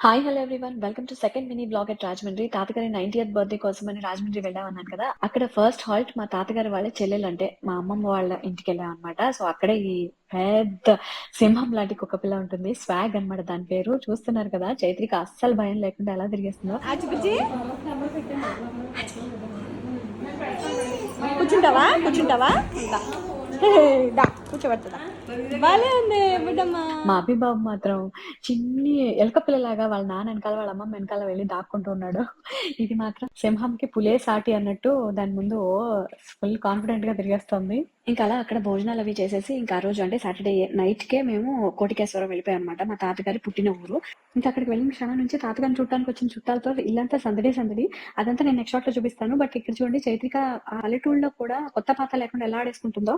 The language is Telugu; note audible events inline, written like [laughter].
Hi hello everyone welcome to second mini vlog at Rajahmundry తాతగారి నైన్టీయత్ బర్త్డే కోసం అని రాజమండ్రి వెళ్ళామన్నాను కదా. అక్కడ ఫస్ట్ హాల్ట్ మా తాతగారి వాళ్ళ చెల్లెలు అంటే మా అమ్మమ్మ వాళ్ళ ఇంటికి వెళ్ళాం అనమాట సో అక్కడే ఈ పెద్ద సింహం లాంటి కుక్క పిల్ల ఉంటుంది. స్వాగ్ అన్నమాట దాని పేరు. చూస్తున్నారు కదా చైత్రికి అస్సలు భయం లేకుండా ఎలా తిరిగేస్తుందో. కూర్చుంటావా? కూర్చుంటావా? [laughs] దా. దా. బాలే ఉంది మా అభిబాబు మాత్రం చిన్ని ఎలక పిల్లలాగా వాళ్ళ నాన్న వెనకాల వాళ్ళ అమ్మ వెనకాల వెళ్ళి దాక్కుంటూ ఉన్నాడు. ఇది మాత్రం సింహంకి పులే సాటి అన్నట్టు దాని ముందు ఫుల్ కాన్ఫిడెంట్గా తిరిగేస్తుంది. ఇంకా అలా అక్కడ భోజనాలు అవి చేసేసి ఇంకా ఆ రోజు అంటే సాటర్డే నైట్ కే మేము కోటికేశ్వరం వెళ్ళిపోయాం అనమాట మా తాతగారి పుట్టిన ఊరు. ఇంకా అక్కడికి వెళ్ళిన క్షణం నుంచి తాతగారిని చూడటానికి వచ్చిన చుట్టాలతో ఇల్లంతా సందడి సందడి. అదంతా నేను నెక్స్ట్ షాట్లో చూపిస్తాను. బట్ ఇక్కడ చూడండి చైత్రిక ఆ పల్లెటూళ్ళలో కూడా కొత్త పాత లేకుండా ఎలా ఆడేసుకుంటుందో.